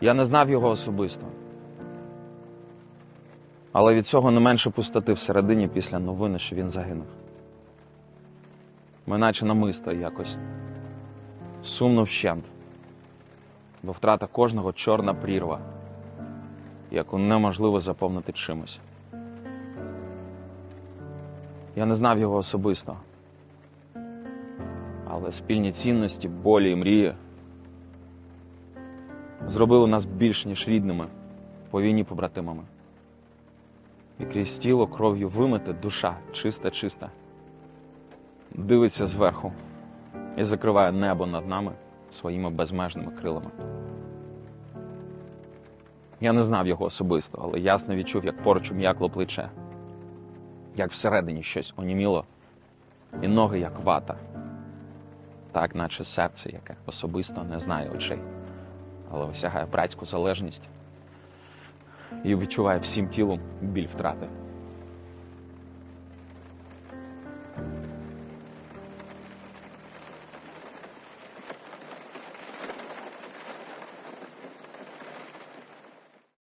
Я не знав його особисто. Але від цього не менше пустоти всередині після новини, що він загинув. Ми наче намисто якось. Сумно вщент. Бо втрата кожного чорна прірва, яку неможливо заповнити чимось. Я не знав його особисто. Але спільні цінності, болі і мрії зробили нас більш ніж рідними по війні побратимами. І крізь тіло кров'ю вимите душа чиста, чиста. Дивиться зверху і закриває небо над нами своїми безмежними крилами. Я не знав його особисто, але ясно відчув, як поруч ум'якло плече, як всередині щось оніміло, і ноги як вата, так наче серце, яке особисто не знає очей, але осягає братську залежність і відчуває всім тілом біль втрати.